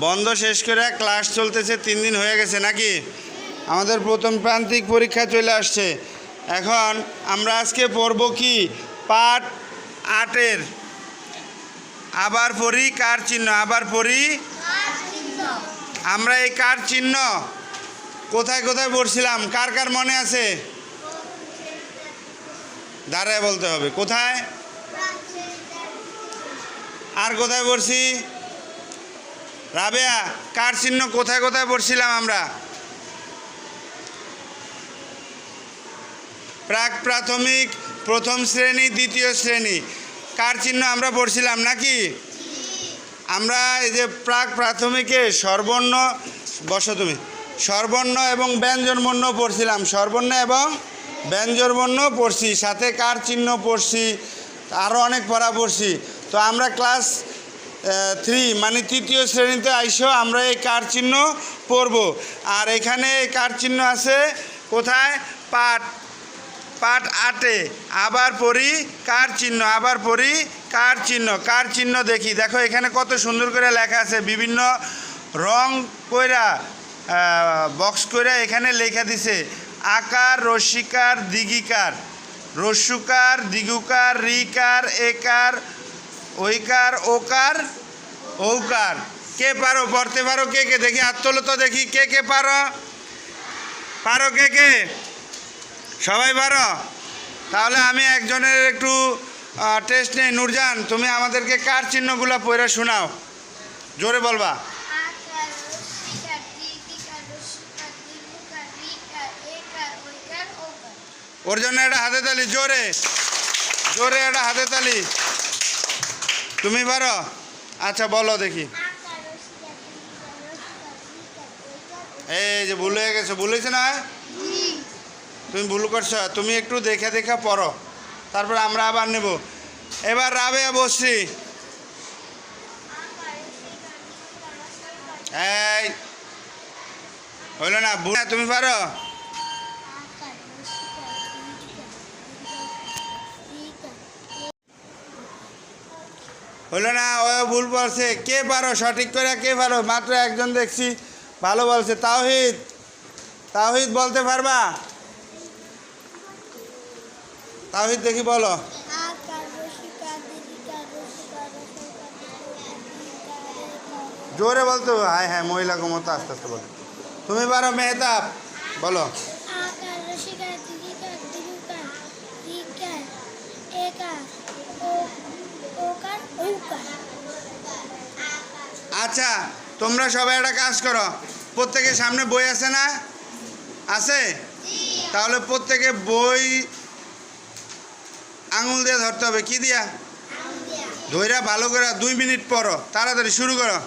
বন্ধ শেষ করে ক্লাস চলতেছে, তিন দিন হয়ে গেছে নাকি? আমাদের প্রথম প্রান্তিক পরীক্ষা চলে আসছে। এখন আমরা আজকে পড়ব কি? পাঠ আটের। আবার পড়ি কার চিহ্ন? আবার পড়ি? আমরা এই কার চিহ্ন? কোথায় কোথায় পড়ছিলাম? কার কার মনে আছে? দাঁড়ায় বলতে হবে। কোথায়? আর কোথায় পড়ছি? রাবেয়া, কার চিহ্ন কোথায় কোথায় পড়ছিলাম আমরা? প্রাক প্রাথমিক, প্রথম শ্রেণি, দ্বিতীয় শ্রেণি, কার চিহ্ন আমরা পড়ছিলাম নাকি? আমরা এই যে প্রাক প্রাথমিকে সর্বর্ণ, বসো তুমি, সর্বর্ণ এবং ব্যঞ্জনবর্ণ পড়ছিলাম, সর্বর্ণ এবং ব্যঞ্জনবর্ণ পড়ছি, সাথে কার চিহ্ন পড়ছি আরও অনেক পড়া পড়ছি। তো আমরা ক্লাস থ্রি মানে তৃতীয় শ্রেণীতে আইসো, আমরা এই কার চিহ্ন পড়ব। আর এখানে কার চিহ্ন আছে? কোথায়? পাট। পাট আটে। আবার পড়ি কার চিহ্ন, আবার পড়ি কার চিহ্ন কার চিহ্ন দেখি। দেখো, এখানে কত সুন্দর করে লেখা আছে, বিভিন্ন রং কইরা বক্স কইরা এখানে লেখা দিছে, আকার রস্যিকার দিগিকার রস্যুকার দিগুকার রিকার একার ওইকার ওকার, ঔকার। কে পারো, পড়তে পারো, কে কে? দেখি হাত তো দেখি, কে কে পারো? পারো কে কে? সবাই পারো? তাহলে আমি একজনের একটু টেস্ট নেই। নুরজান, তুমি আমাদেরকে কার চিহ্নগুলো পড়ে শোনাও? জোরে বলবা। ওকার ওর জন্য একটা হাতে তালি, জোরে। জোরে একটা হাতে তালি। তুমি পারো? আচ্ছা বলো দেখি। এই যে ভুল হয়ে গেছে, ভুলেছে না? তুমি ভুল করছ, তুমি একটু দেখে দেখে পড়ো। তারপর আমরা আবার নেব। এবার দীর্ঘিকার রসিকার এই, হইল না তুমি পারো? হইল না, ও ভুল বলছে। কে পারো? সঠিক করে কে পারো? মাত্র একজন দেখছি, ভালো বলছে। তাওহিদ তাওহিদ বলতে পারবা? তাওহিদ দেখি বলো। জোরে বলতে। হ্যাঁ হ্যাঁ মহিলা মতো আস্তে আস্তে বলো। তুমি পারো মেহতাব? বলো আকার রসিকার দীর্ঘিকার দীর্ঘকার রিকার একার ও ওকার ঔকার আচ্ছা তোমরা সবাই একটা কাজ করো। প্রত্যেকের সামনে বই আছে না? আছে? তাহলে প্রত্যেকে বই আঙুল দিয়ে ধরতে হবে। কি দিয়া? ধৈরা ভালো করে দুই মিনিট পরো তাড়াতাড়ি শুরু করো।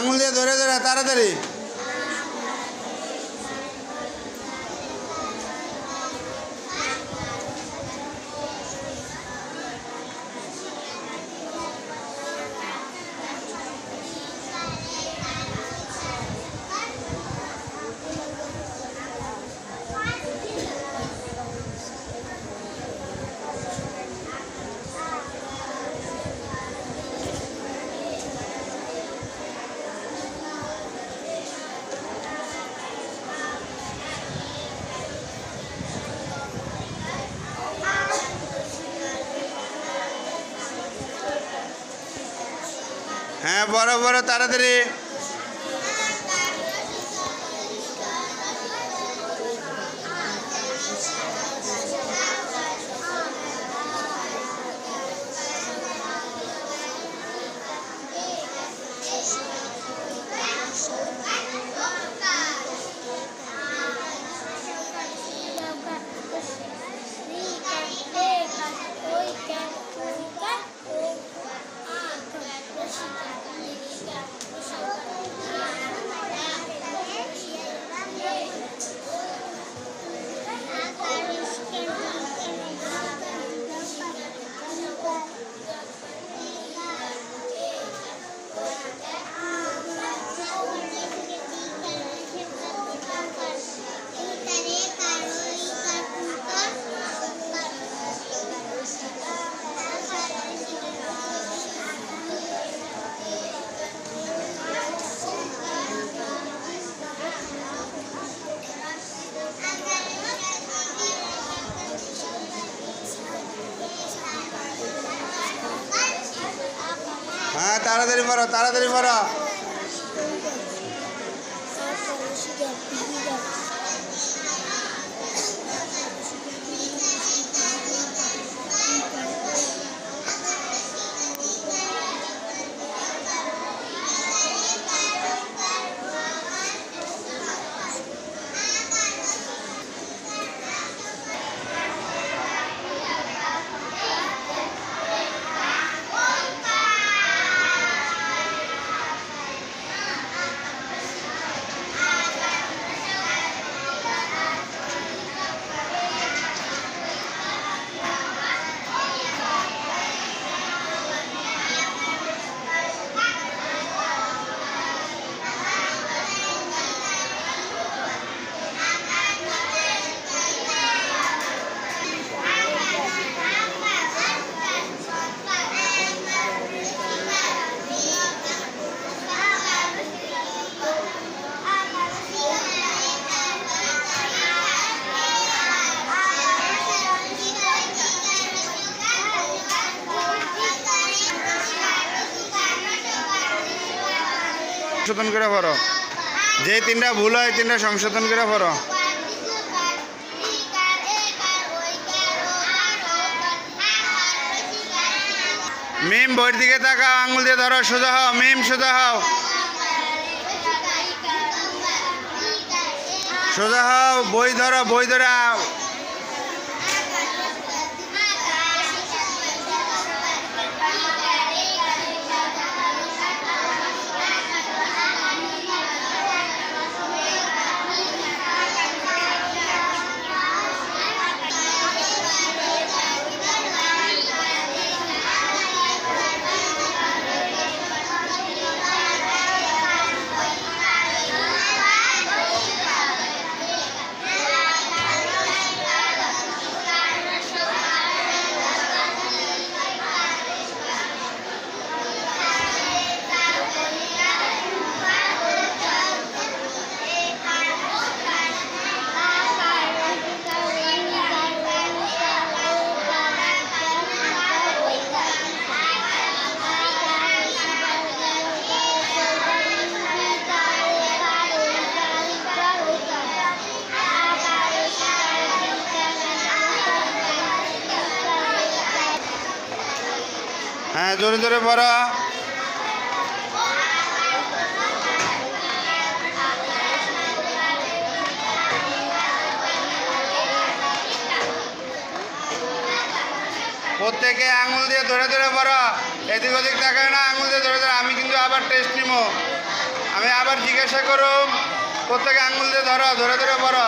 আঙুল দিয়ে ধরে ধরে তাড়াতাড়ি। বড় বড় তাড়াতাড়ি হ্যাঁ তাড়াতাড়ি মারো তাড়াতাড়ি পড়ো সংশোধন করে পড়ো। যে তিনটা ভুল হয়, তিনটা সংশোধন করে পড়ো। মিম, বইয়ের দিকে তাকাও, আঙুল দিয়ে ধরো, সোজা হও। মিম, সোজা হও। সোজা হও, বই ধরো, বই ধরে জোরে জোরে পড়ো প্রত্যেকে আঙুল দিয়ে ধরে ধরে পড়ো এদিক ওদিক দেখায় না, আঙুল দিয়ে ধরে ধরে। আমি কিন্তু আবার টেস্ট নিব। আমি আবার জিজ্ঞাসা করুম, প্রত্যেকে আঙুল দিয়ে ধরো, ধরে ধরে পড়ো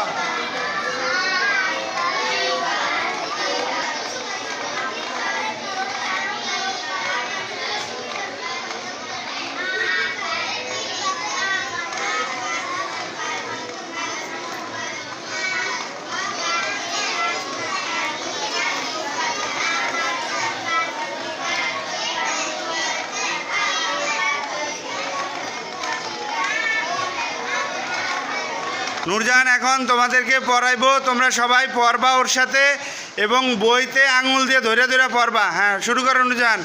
নূরজাহান, এখন তোমাদেরকে পড়াইবো। তোমরা সবাই পড়বা ওর সাথে এবং বইতে আঙুল দিয়ে ধরে ধরে পড়বা। হ্যাঁ শুরু করো নূরজাহান।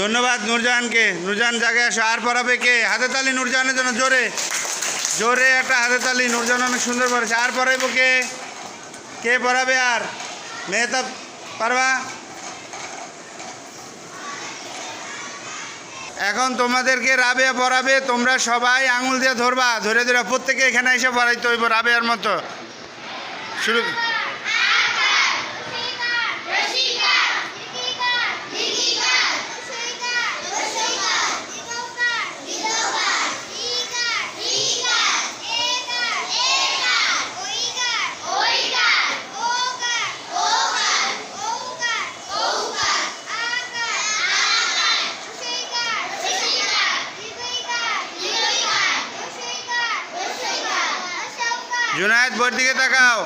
ধন্যবাদ নূরজাহানকে। নূরজাহান জায়গায় আসো। আর পড়াবে কে? হাতে তালি নূরজাহানের জন্য জোরে। জোরে একটা হাতে তালি নূরজাহান অনেক সুন্দর পড়েছে। আর পড়াইবো কে? কে পড়াবে আর? মেহতাব পারবা? এখন তোমাদেরকে রাবেয়া পড়াবে। তোমরা সবাই আঙুল দিয়ে ধরবা। ধরে ধরে প্রত্যেকে এখানে এসে পড়াইতে হইব রাবেয়ার মতো। শুরু জুনায়েদ বোর দিকে তাকাও।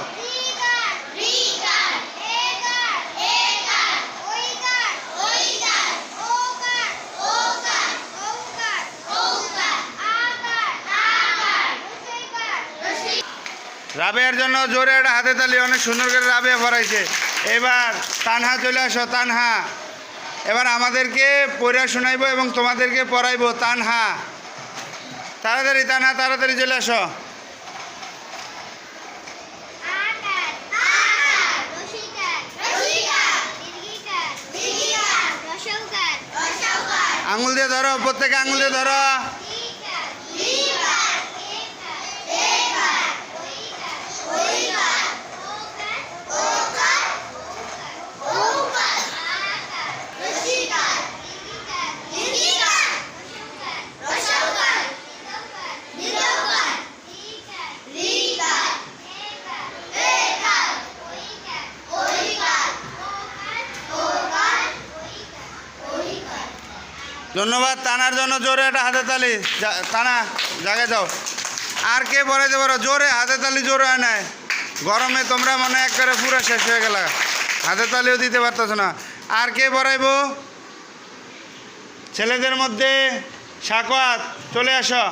রাবেয়ার জন্য জোরে একটা হাতে তালি, অনেক সুন্দর করে রাবেয়া পড়াইছে এবার তানহা চলে আসো, তানহা। এবার আমাদেরকে পড়া শোনাইবো এবং তোমাদেরকে পড়াইবো, তানহা। তাড়াতাড়ি তানহা, তাড়াতাড়ি চলে আসো। আঙুল দিয়ে ধরো প্রত্যেকে আঙুল দিয়ে ধরো। ধন্যবাদ টানার জন্য জোরে একটা হাতে তালি। টানা জায়গায় যাও। আর কে পড়াইতে পারো? জোরে হাতে তালি জোরে হয় নাই। গরমে তোমরা মনে এক করে পুরো শেষ হয়ে গেল। হাতে তালিও দিতে পারতেছ না। আর কে পড়াইবো ছেলেদের মধ্যে সাকোয়াত, চলে আসো।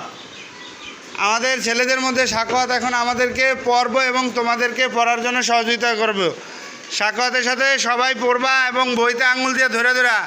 আমাদের ছেলেদের মধ্যে সাকোয়াত এখন আমাদেরকে পড়ব এবং তোমাদেরকে পড়ার জন্য সহযোগিতা করব। সাকোয়াতের সাথে সবাই পড়বা এবং বইতে আঙুল দিয়ে ধরে ধরা।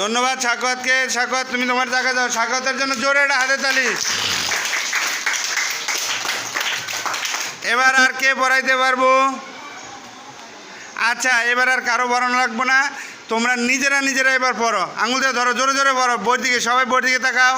ধন্যবাদ সাকওয়াতকে। সাকওয়াত, তুমি তোমার জায়গা যাও সাকওয়াতের জন্য জোরে একটা হাতে তালি। এবার আর কে পড়াইতে পারব? আচ্ছা এবার আর কারও বরণ লাগবো না। তোমরা নিজেরা নিজেরা এবার পড়ো। আঙুল দিয়ে ধরো, জোরে জোরে পড়ো। বই দিকে সবাই বই দিকে তাকাও।